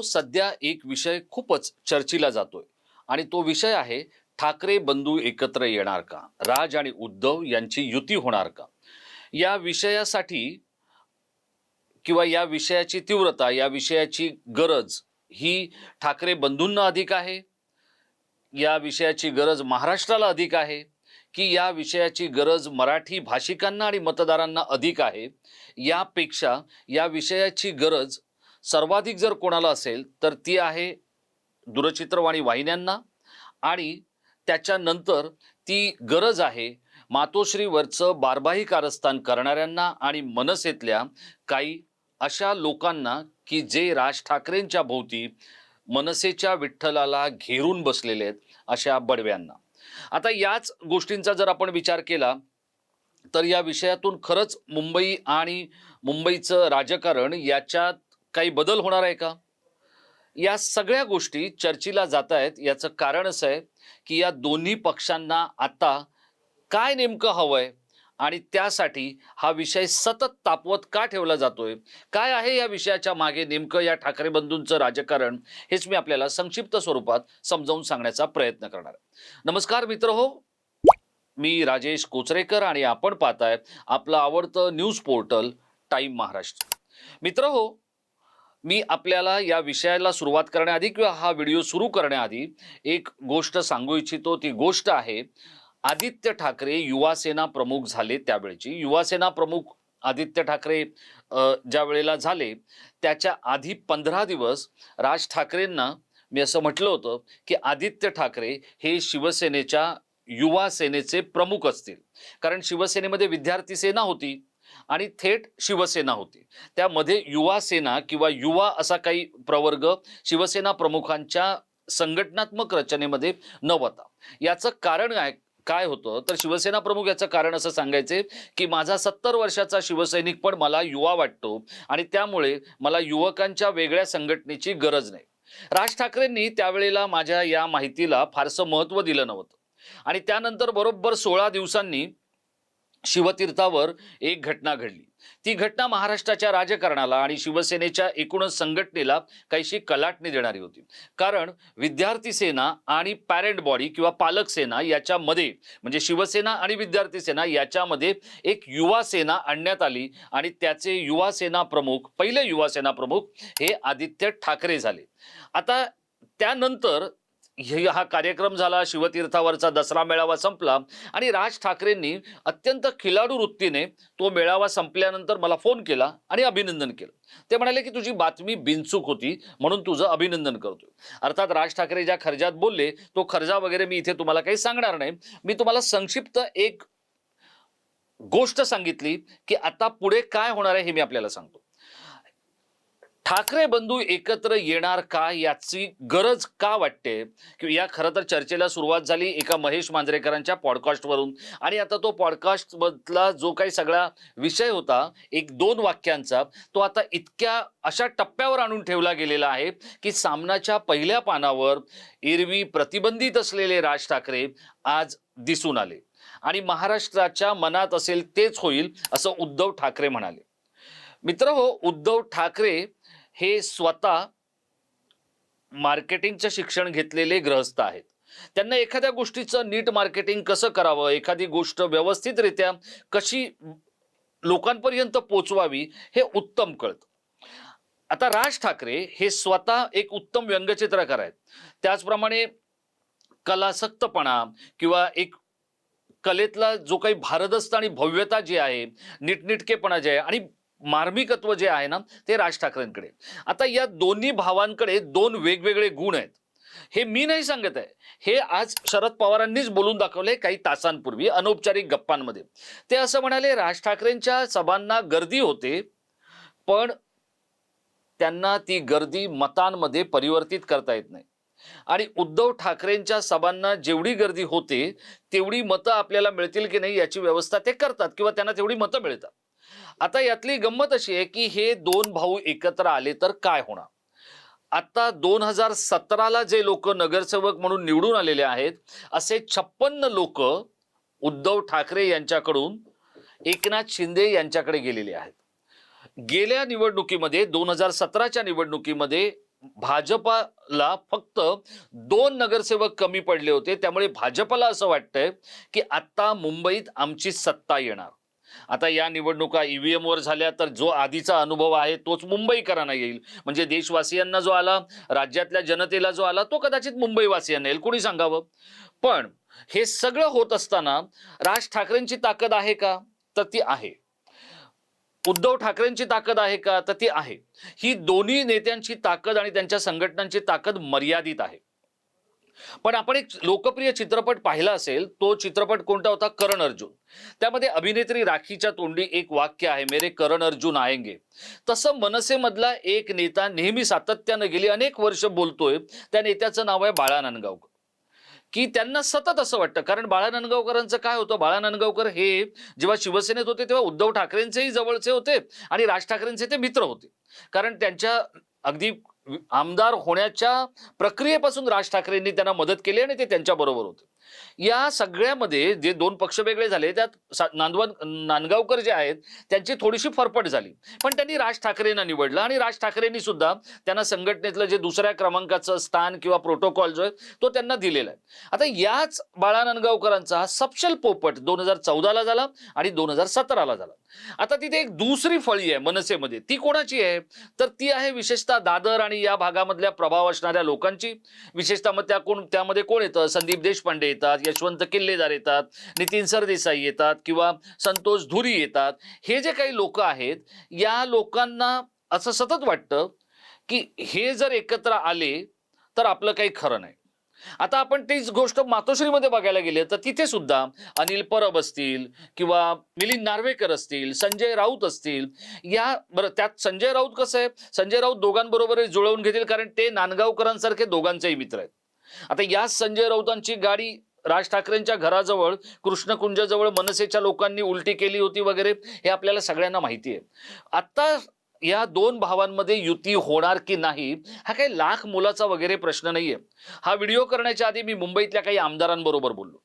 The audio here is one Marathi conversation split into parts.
सध्या एक विषय खूपच चर्चेला जातोय. आणि तो विषय आहे ठाकरे बंधू एकत्र येणार का? राज आणि उद्धव यांची युती होणार का? या विषयासाठी किंवा या विषयाची तीव्रता या विषयाची गरज ही ठाकरे बंधूंना अधिक आहे? या विषयाची गरज महाराष्ट्राला अधिक आहे? की या विषयाची गरज मराठी भाषिकांना आणि मतदारांना अधिक आहे? यापेक्षा या विषयाची गरज सर्वाधिक जर कोणाला असेल तर ती आहे दूरचित्रवाणी वाहिन्यांना आणि त्याच्यानंतर ती गरज आहे मातोश्रीवरचं बारबाही कारस्थान करणाऱ्यांना आणि मनसेतल्या काही अशा लोकांना की जे राज ठाकरेंच्या भोवती मनसेच्या विठ्ठलाला घेरून बसलेले आहेत अशा बडव्यांना. आता याच गोष्टींचा जर आपण विचार केला तर या विषयातून खरंच मुंबई आणि मुंबईचं राजकारण याच्यात काही बदल होणार आहे का? या सगळ्या गोष्टी चर्चेला जात आहेत. याचं कारण असं आहे की या दोन्ही पक्षांना आता काय नेमकं हवंय आणि त्यासाठी हा विषय सतत तापवत का ठेवला जातोय? काय आहे या विषयाच्या मागे नेमकं या ठाकरे बंधूंचं राजकारण? हेच मी आपल्याला संक्षिप्त स्वरूपात समजावून सांगण्याचा प्रयत्न करणार आहे. नमस्कार मित्र हो. मी राजेश कोचरेकर आणि आपण पाहताय आपलं आवडतं न्यूज पोर्टल टाईम महाराष्ट्र. मित्र हो मी आपल्याला या विषयाला सुरुवात करण्याआधी किंवा हा व्हिडिओ सुरू करण्याआधी एक गोष्ट सांगू इच्छितो. ती गोष्ट आहे आदित्य ठाकरे युवासेना प्रमुख झाले त्यावेळेची. युवासेना प्रमुख आदित्य ठाकरे ज्या वेळेला झाले त्याच्या आधी पंधरा दिवस राज ठाकरेंना मी असं म्हटलं होतं की आदित्य ठाकरे हे शिवसेनेच्या युवा सेनेचे प्रमुख असतील. कारण शिवसेनेमध्ये विद्यार्थी सेना होती. आणि थेट शिवसेना होती. त्यामध्ये युवा सेना किंवा युवा असा काही प्रवर्ग शिवसेना प्रमुखांच्या संघटनात्मक रचनेमध्ये नव्हता. याचं कारण काय काय होतं? तर शिवसेना प्रमुख याचं कारण असं सांगायचे की माझा सत्तर वर्षाचा शिवसैनिक पण मला युवा वाटतो आणि त्यामुळे मला युवकांच्या वेगळ्या संघटनेची गरज नाही. राज ठाकरेंनी त्यावेळेला माझ्या या माहितीला फारसं महत्त्व दिलं नव्हतं. आणि त्यानंतर बरोबर सोळा दिवसांनी शिवतीर्थावर एक घटना घडली. ती घटना महाराष्ट्राच्या राजकारणाला आणि शिवसेनेच्या एकूणच संघटनेला काहीशी कलाटणी देणारी होती. कारण विद्यार्थी सेना आणि पॅरेंट बॉडी किंवा पालक सेना याच्यामध्ये म्हणजे शिवसेना आणि विद्यार्थी सेना याच्यामध्ये एक युवा सेना आणण्यात आली आणि त्याचे युवा सेना प्रमुख पहिले युवा सेना प्रमुख हे आदित्य ठाकरे झाले. आता त्यानंतर हे- हा कार्यक्रम झाला शिवतीर्थावरचा दसरा मेळावा संपला आणि राज ठाकरेंनी अत्यंत खिलाडू वृत्तीने तो मेळावा संपल्यानंतर मला फोन केला आणि अभिनंदन केलं. ते म्हणाले की तुझी बातमी बिनचूक होती म्हणून तुझं अभिनंदन करतोय. अर्थात राज ठाकरे ज्या खर्जात बोलले तो खर्जा वगैरे मी इथे तुम्हाला काही सांगणार नाही. मी तुम्हाला संक्षिप्त एक गोष्ट सांगितली की आता पुढे काय होणार आहे हे मी आपल्याला सांगतो. ठाकरे बंधू एकत्र येणार का याची गरज का वाटते? की या खरं तर चर्चेला सुरुवात झाली एका महेश मांजरेकरांच्या पॉडकास्टवरून आणि आता तो पॉडकास्टमधला जो काही सगळा विषय होता एक दोन वाक्यांचा तो आता इतक्या अशा टप्प्यावर आणून ठेवला गेलेला आहे की सामनाच्या पहिल्या पानावर एरवी प्रतिबंधित असलेले राज ठाकरे आज दिसून आले. आणि महाराष्ट्राच्या मनात असेल तेच होईल असं उद्धव ठाकरे म्हणाले. मित्र हो उद्धव ठाकरे हे स्वतः मार्केटिंगचं शिक्षण घेतलेले ग्रहस्थ आहेत. त्यांना एखाद्या गोष्टीचं नीट मार्केटिंग कसं करावं एखादी गोष्ट व्यवस्थितरित्या कशी लोकांपर्यंत पोचवावी हे उत्तम कळतं. आता राज ठाकरे हे स्वतः एक उत्तम व्यंगचित्रकार आहेत. त्याचप्रमाणे कलासक्तपणा किंवा एक कलेतला जो काही भारदस्त आणि भव्यता जी आहे नीटनिटकेपणा जे आहे आणि मार्मिकत्व जे आहे ना ते राज ठाकरेंकडे. आता या दोन्ही भावांकडे दोन वेगवेगळे गुण आहेत. हे मी नाही सांगत आहे. हे आज शरद पवारांनीच बोलून दाखवले काही तासांपूर्वी अनौपचारिक गप्पांमध्ये. ते असं म्हणाले राज ठाकरेंच्या सभांना गर्दी होते पण त्यांना ती गर्दी मतांमध्ये परिवर्तित करता येत नाही. आणि उद्धव ठाकरेंच्या सभांना जेवढी गर्दी होते तेवढी मतं आपल्याला मिळतील की नाही याची व्यवस्था ते करतात किंवा त्यांना तेवढी मतं मिळतात. आता यातली गंमत अशी आहे की हे दोन भाऊ एकत्र आले तर काय होणार? आता दोन हजार सतराला जे लोक नगरसेवक म्हणून निवडून आलेले आहेत असे छप्पन्न लोक उद्धव ठाकरे यांच्याकडून एकनाथ शिंदे यांच्याकडे गेलेले आहेत. गेल्या निवडणुकीमध्ये दोन हजार सतराच्या निवडणुकीमध्ये भाजपाला फक्त दोन नगरसेवक कमी पडले होते. त्यामुळे भाजपला असं वाटतंय की आता मुंबईत आमची सत्ता येणार. आता या निवडणुका ईव्हीएम वर झाल्या तर जो आधीचा अनुभव आहे तोच मुंबईकरांना येईल. म्हणजे देशवासियांना जो आला राज्यातल्या जनतेला जो आला तो कदाचित मुंबईवासियांना येईल. कोणी सांगावं? पण हे सगळं होत असताना राज ठाकरेंची ताकद आहे का? तर ती आहे. उद्धव ठाकरेंची ताकद आहे का? तर ती आहे. ही दोन्ही नेत्यांची ताकद आणि त्यांच्या संघटनांची ताकद मर्यादित आहे. पण आपण एक लोकप्रिय चित्रपट पाहिला असेल तो चित्रपट कोणता होता? करण अर्जुन. त्यामध्ये अभिनेत्री राखीच्या तोंडी एक वाक्य आहे मेरे करण अर्जुन आएंगे. तसं मनसेमधला एक नेता नेहमी सातत्यानं गेली अनेक वर्ष बोलतोय. त्या नेत्याचं नाव आहे बाळा नांदगावकर की त्यांना सतत असं वाटतं कारण बाळा नांदगावकरांचं काय होतं? बाळा नांदगावकर हे जेव्हा शिवसेनेत होते तेव्हा उद्धव ठाकरेंचेही जवळचे होते आणि राज ठाकरेंचे ते मित्र होते. कारण त्यांच्या अगदी आमदार होण्याच्या प्रक्रियेपासून राज ठाकरेंनी त्यांना मदत केली आणि ते त्यांच्या बरोबर होते. या सगळ्यामध्ये जे दोन पक्ष वेगळे झाले त्यात नांदवन नांदगावकर जे आहेत त्यांची थोडीशी फरफट झाली. पण त्यांनी राज ठाकरेंना निवडलं आणि राज ठाकरेंनी सुद्धा त्यांना संघटनेतलं जे दुसऱ्या क्रमांकाचं स्थान किंवा प्रोटोकॉल जो आहे तो त्यांना दिलेला आहे. आता याच बाळा नांदगावकरांचा हा सपशल पोपट दोन हजार चौदाला झाला आणि दोन हजार सतराला झाला. आता तिथे एक दुसरी फळी आहे मनसेमध्ये. ती कोणाची आहे? तर ती आहे विशेषतः दादर आणि या भागामधल्या प्रभाव असणाऱ्या लोकांची. विशेषतः मग त्या कोण त्यामध्ये कोण येतं? संदीप देशपांडे येतात यशवंत किल्लेदार येतात नितीन सरदेसाई येतात किंवा संतोष धुरी येतात हे जे काही लोक आहेत या लोकांना असं सतत वाटतं की हे जर एकत्र आले तर आपलं काही खरं नाही. आता आपण तीच गोष्ट मातोश्रीमध्ये बघायला गेले तर तिथे सुद्धा अनिल परब असतील किंवा मिलिंद नार्वेकर असतील संजय राऊत असतील या बरं त्यात संजय राऊत कसं आहे? संजय राऊत दोघांबरोबर जुळवून घेतील कारण ते नांदगावकरांसारखे दोघांचेही मित्र आहेत. आता या संजय राऊतांची गाडी राज ठाकरेंच्या घराजवळ कृष्णकुंजाजवळ मनसेच्या लोकांनी उलटी केली होती वगैरे हे आपल्याला सगळ्यांना माहिती आहे. आता या दोन भावांमध्ये युती होणार की नाही हा काही लाख मुलाचा वगैरे प्रश्न नाहीये. हा व्हिडिओ करण्याच्या आधी मी मुंबईतल्या काही आमदारांबरोबर बोललो.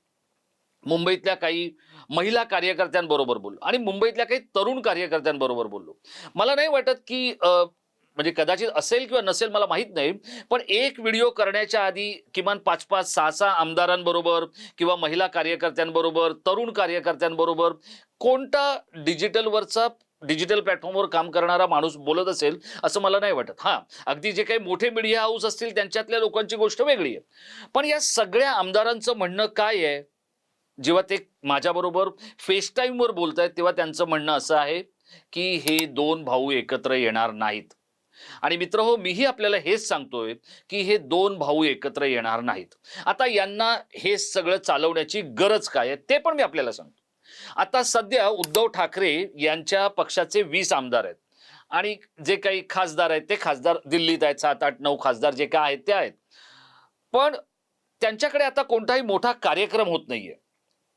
मुंबईतल्या काही महिला कार्यकर्त्यांबरोबर बोललो. आणि मुंबईतल्या काही तरुण कार्यकर्त्यांबरोबर बोललो. मला नाही वाटत की म्हणजे कदाचित असेल किंवा नसेल मला माहीत नाही. पण एक व्हिडिओ करण्याच्या आधी किमान पाच पाच सहा सहा आमदारांबरोबर किंवा महिला कार्यकर्त्यांबरोबर तरुण कार्यकर्त्यांबरोबर कोणता डिजिटलवरचा डिजिटल प्लॅटफॉर्मवर काम करणारा माणूस बोलत असेल असं मला नाही वाटत. हां अगदी जे काही मोठे मीडिया हाऊस असतील त्यांच्यातल्या लोकांची गोष्ट वेगळी आहे. पण या सगळ्या आमदारांचं म्हणणं काय आहे? जेव्हा ते माझ्याबरोबर फेस टाईमवर बोलत आहेत तेव्हा त्यांचं म्हणणं असं आहे की हे दोन भाऊ एकत्र येणार नाहीत. आणि मित्र हो मीही आपल्याला हेच सांगतोय की हे दोन भाऊ एकत्र येणार नाहीत. आता यांना हे सगळं चालवण्याची गरज काय आहे ते पण मी आपल्याला सांगतो. आता सध्या उद्धव ठाकरे यांच्या पक्षाचे वीस आमदार आहेत. आणि जे काही खासदार आहेत ते खासदार दिल्लीत आहेत सात आठ नऊ खासदार जे काय आहेत ते आहेत. पण त्यांच्याकडे आता कोणताही मोठा कार्यक्रम होत नाहीये.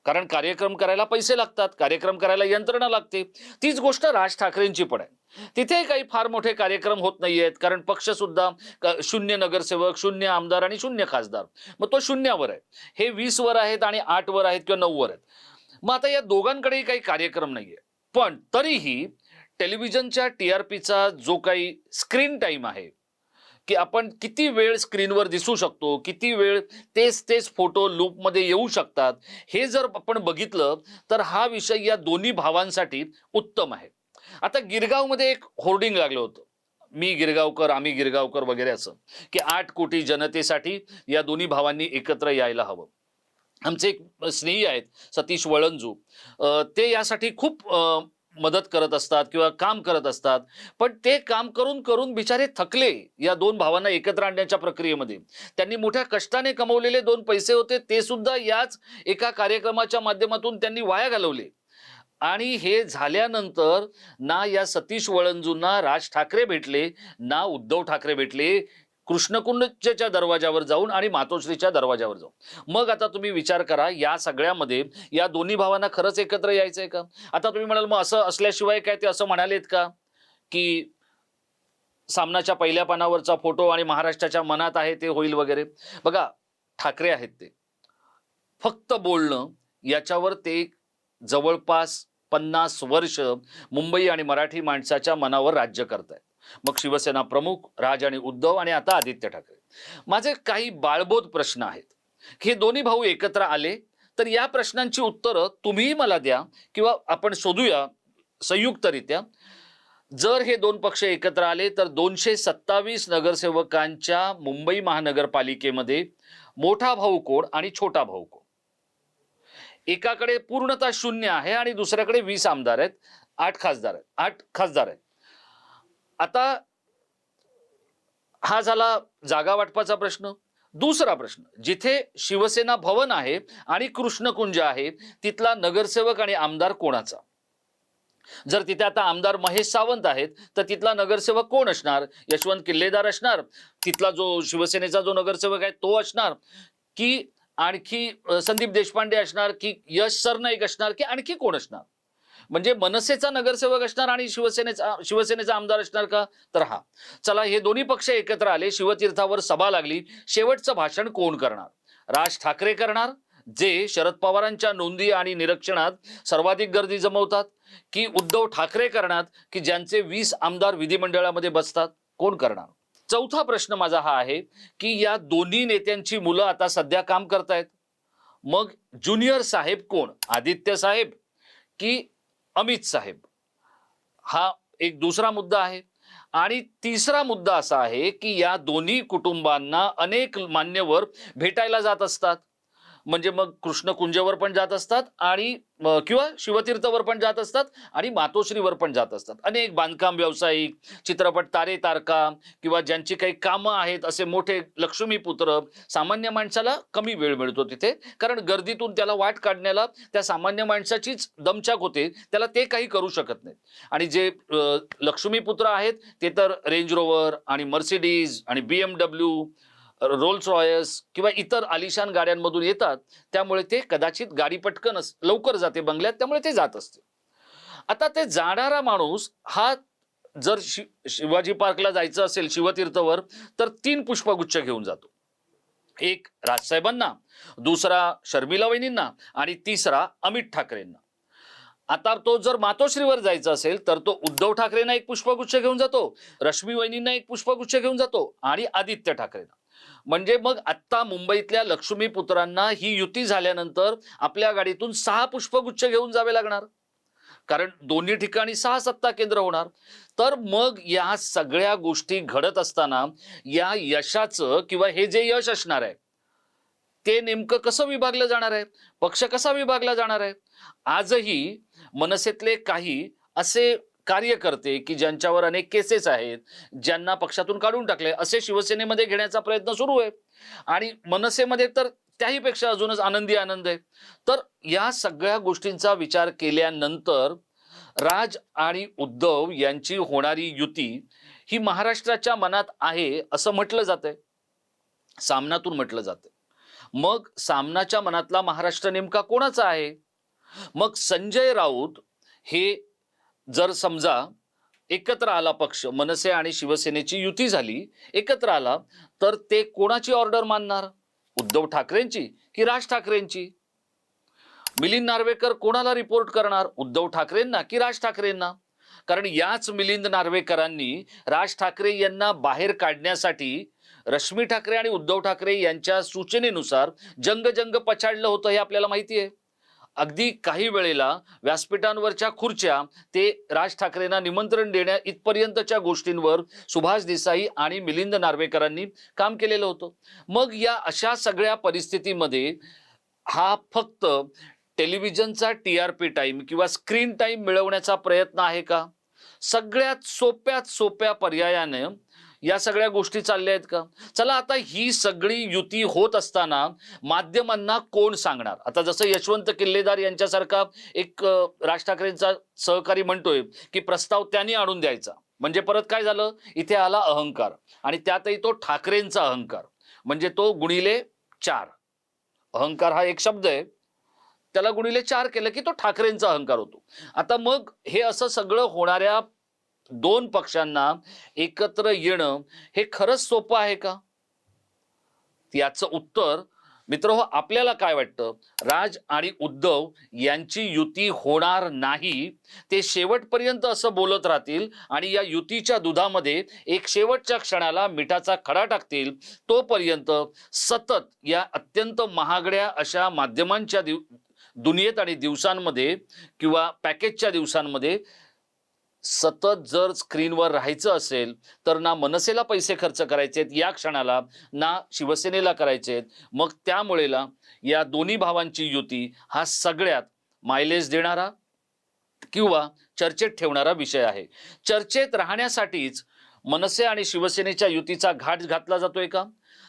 कारण कार्यक्रम करायला पैसे लागतात कार्यक्रम करायला यंत्रणा लागते. तीच गोष्ट राज ठाकरेंची पण आहे. तिथे काही फार मोठे कार्यक्रम होत नाहीयेत कारण पक्ष सुद्धा शून्य नगरसेवक शून्य आमदार आणि शून्य खासदार. मग तो शून्यावर आहे. हे वीस वर आहेत आणि आठ वर आहेत किंवा नऊ वर आहेत. मग आता या दोघांकडेही काही कार्यक्रम नाहीये. पण तरीही टेलिव्हिजनच्या टी आर पीचा जो काही स्क्रीन टाइम आहे की आपण किती वेळ स्क्रीनवर दिसू शकतो किती वेळ तेच तेच फोटो लूपमध्ये येऊ शकतात हे जर आपण बघितलं तर हा विषय या दोन्ही भावांसाठी उत्तम आहे. आता गिरगावमध्ये एक होर्डिंग लागलं होतं. मी गिरगावकर आम्ही गिरगावकर वगैरे असं की आठ कोटी जनतेसाठी या दोन्ही भावांनी एकत्र यायला हवं. आमचे एक स्नेही आहेत सतीश वळंजू. ते यासाठी खूप मदत करत असतात किंवा काम करत असतात. पण ते काम करून करून बिचारे थकले या दोन भावांना एकत्र आणण्याच्या प्रक्रियेमध्ये. त्यांनी मोठ्या कष्टाने कमवलेले दोन पैसे होते ते सुद्धा याच एका कार्यक्रमाच्या माध्यमातून त्यांनी वाया घालवले. आणि हे झाल्यानंतर ना या सतीश वळंजूंना राज ठाकरे भेटले ना उद्धव ठाकरे भेटले कृष्णकुंडच्या दरवाजावर जाऊन आणि मातोश्रीच्या दरवाजावर जाऊन. मग आता तुम्ही विचार करा या सगळ्यामध्ये या दोन्ही भावांना खरंच एकत्र यायचंय का? आता तुम्ही म्हणाल मग असं असल्याशिवाय काय ते असं म्हणालेत का? की सामनाच्या पहिल्या पानावरचा फोटो आणि महाराष्ट्राच्या मनात आहे ते होईल वगैरे. बघा ठाकरे आहेत ते. फक्त बोलणं याच्यावर ते जवळपास पन्नास वर्ष मुंबई आणि मराठी माणसाच्या मनावर राज्य करतायत. मग शिवसेना प्रमुख राज आणि उद्धव आणि आता आदित्य ठाकरे. माझे काही बाळबोध प्रश्न आहेत. हे दोन्ही भाऊ एकत्र आले तर या प्रश्नांची उत्तरं तुम्हीही मला द्या किंवा आपण शोधूया संयुक्तरित्या. जर हे दोन पक्ष एकत्र आले तर दोनशे सत्तावीस नगरसेवकांच्या मुंबई महानगरपालिकेमध्ये मोठा भाऊ कोण आणि छोटा भाऊ कोण? एकाकडे पूर्णतः शून्य आहे आणि दुसऱ्याकडे वीस आमदार आहेत आठ खासदार आहेत आठ खासदार आहेत. आता हा झाला जागा वाटपाचा प्रश्न. दुसरा प्रश्न जिथे शिवसेना भवन आहे आणि कृष्णकुंज आहे तिथला नगरसेवक आणि आमदार कोणाचा? जर तिथे आता आमदार महेश सावंत आहेत तर तिथला नगरसेवक कोण असणार? यशवंत किल्लेदार असणार. तिथला जो शिवसेनेचा जो नगरसेवक आहे तो असणार. की आणखी संदीप देशपांडे असणार की यश सरनाईक असणार की आणखी कोण असणार? म्हणजे मनसेचा नगरसेवक असणार आणि शिवसेनेचा शिवसेनेचा आमदार असणार का? तर हा. चला हे दोन्ही पक्ष एकत्र आले शिवतीर्थावर सभा लागली. शेवटचं भाषण कोण करणार? राज ठाकरे करणार जे शरद पवारांच्या नोंदी आणि निरीक्षणात सर्वाधिक गर्दी जमवतात? की उद्धव ठाकरे करणार की ज्यांचे वीस आमदार विधिमंडळामध्ये बसतात? कोण करणार? चौथा प्रश्न माझा हा आहे की या दोन्ही नेत्यांची मुलं आता सध्या काम करतायत. मग ज्युनियर साहेब कोण? आदित्य साहेब की अमित साहेब? हा एक दुसरा मुद्दा आहे. आणि तिसरा मुद्दा असा आहे की या दोन्ही कुटुंबांना अनेक मान्यवर भेटायला जात असतात. म्हणजे मग कृष्णकुंजवर पण जात असतात आणि किंवा शिवतीर्थवर पण जात असतात आणि मातोश्रीवर पण जात असतात. अनेक बांधकाम व्यावसायिक चित्रपट तारे तारका किंवा ज्यांची काही कामं आहेत असे मोठे लक्ष्मीपुत्र सामान्य माणसाला कमी वेळ मिळतो तिथे. कारण गर्दीतून त्याला वाट काढण्याला त्या सामान्य माणसाचीच दमछाक होते त्याला ते काही करू शकत नाहीत. आणि जे लक्ष्मीपुत्र आहेत ते तर रेंज रोवर आणि मर्सिडीज आणि B M W Rolls Royce किंवा इतर आलिशान गाड्यांमधून येतात त्यामुळे ते कदाचित गाडी पटकन अस- लवकर जाते बंगल्यात त्यामुळे ते जात असते. आता ते जाणारा माणूस हा जर शि शिवाजी पार्कला जायचं असेल शिवतीर्थवर तर तीन पुष्पगुच्छ घेऊन जातो. एक राजसाहेबांना दुसरा शर्मिला वहिनींना आणि तिसरा अमित ठाकरेंना. आता तो जर मातोश्रीवर जायचा असेल तर तो उद्धव ठाकरेंना एक पुष्पगुच्छ घेऊन जातो रश्मी वहिनींना एक पुष्पगुच्छ घेऊन जातो आणि आदित्य ठाकरेंना. म्हणजे मग आत्ता मुंबईतल्या लक्ष्मीपुत्रांना ही युती झाल्यानंतर आपल्या गाडीतून सहा पुष्पगुच्छ घेऊन जावे लागणार. कारण दोन्ही ठिकाणी सहा सत्ता केंद्र होणार. तर मग या सगळ्या गोष्टी घडत असताना या यशाचं किंवा हे जे यश असणार आहे ते नेमकं कसं विभागलं जाणार आहे? पक्ष कसा विभागला जाणार आहे? आजही मनसेतले काही असे कार्यकर्ते की ज्यांच्यावर अनेक केसेस आहेत ज्यांना पक्षातून काढून टाकले असे शिवसेनेमध्ये घेण्याचा प्रयत्न सुरू आहे. आणि मनसेमध्ये तर त्याहीपेक्षा अजूनच आनंदी आनंद आहे. तर या सगळ्या गोष्टींचा विचार केल्यानंतर राज आणि उद्धव यांची होणारी युती ही महाराष्ट्राच्या मनात आहे असं म्हटलं जातंय. सामनातून म्हटलं जातंय. मग सामनाच्या मनातला महाराष्ट्र नेमका कोणाचा आहे? मग संजय राऊत हे जर समजा एकत्र आला पक्ष मनसे आणि शिवसेनेची युती झाली एकत्र आला तर ते कोणाची ऑर्डर मानणार? उद्धव ठाकरेंची की राज ठाकरेंची? मिलिंद नार्वेकर कोणाला रिपोर्ट करणार? उद्धव ठाकरेंना की राज ठाकरेंना? कारण याच मिलिंद नार्वेकरांनी राज ठाकरे यांना बाहेर काढण्यासाठी रश्मी ठाकरे आणि उद्धव ठाकरे यांच्या सूचनेनुसार जंग जंग पछाडलं होतं हे आपल्याला माहिती आहे. अगदी काही वेळेला व्यासपीठांवरच्या खुर्च्या ते राज ठाकरेंना निमंत्रण देण्या इथपर्यंतच्या गोष्टींवर सुभाष देसाई आणि मिलिंद नार्वेकरांनी काम केलेलं होतं. मग या अशा सगळ्या परिस्थितीमध्ये हा फक्त टेलिव्हिजनचा टी आर पी टाईम किंवा स्क्रीन टाईम मिळवण्याचा प्रयत्न आहे का? सगळ्यात सोप्यात सोप्या पर्यायाने या सगळ्या गोष्टी चालल्या आहेत का? चला आता ही सगळी युती होत असताना माध्यमांना कोण सांगणार? आता जसं यशवंत किल्लेदार यांच्यासारखा एक राज ठाकरेंचा सहकारी म्हणतोय की प्रस्ताव त्यांनी आणून द्यायचा. म्हणजे परत काय झालं? इथे आला अहंकार आणि त्यातही तो ठाकरेंचा अहंकार. म्हणजे तो गुणिले चार. अहंकार हा एक शब्द आहे. त्याला गुणिले चार केलं की तो ठाकरेंचा अहंकार होतो. आता मग हे असं सगळं होणाऱ्या दोन पक्षांना एकत्र येणं हे खरंच सोपं आहे का? याचं उत्तर मित्र हो, आपल्याला काय वाटतं? राज आणि उद्धव यांची युती होणार नाही. ते शेवटपर्यंत असं बोलत राहतील आणि या युतीच्या दुधामध्ये एक शेवटच्या क्षणाला मिठाचा खडा टाकतील. तोपर्यंत सतत या अत्यंत महागड्या अशा माध्यमांच्या दिव दुनियेत आणि दिवसांमध्ये किंवा पॅकेजच्या दिवसांमध्ये सतत जर स्क्रीनवर राहायचं असेल तर ना मनसेला पैसे खर्च करायचे आहेत या क्षणाला ना शिवसेनेला करायचे आहेत. मग त्यामुळेला या दोन्ही भावांची युती हा सगळ्यात मायलेज देणारा किंवा चर्चेत ठेवणारा विषय आहे. चर्चेत राहण्यासाठीच मनसे आणि शिवसेनेच्या युतीचा घाट घातला जातोय का?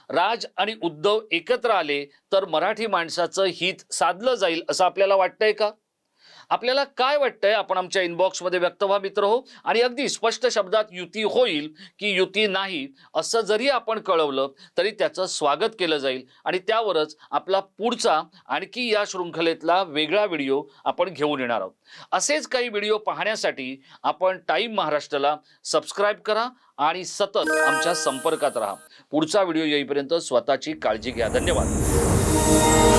राज आणि उद्धव एकत्र आले तर मराठी माणसाचं हित साधलं जाईल असं आपल्याला वाटतंय का? आपल्याला काय वाटतंय? आपण आमच्या इनबॉक्समध्ये व्यक्त व्हा मित्र हो. आणि अगदी स्पष्ट शब्दात युती होईल की युती नाही असं जरी आपण कळवलं तरी त्याचं स्वागत केलं जाईल. आणि त्यावरच आपला पुढचा आणखी या शृंखलेतला वेगळा व्हिडिओ आपण घेऊन येणार आहोत. असेच काही व्हिडिओ पाहण्यासाठी आपण टाईम महाराष्ट्राला सबस्क्राईब करा आणि सतत आमच्या संपर्कात राहा. पुढचा व्हिडिओ येईपर्यंत स्वतःची काळजी घ्या. धन्यवाद.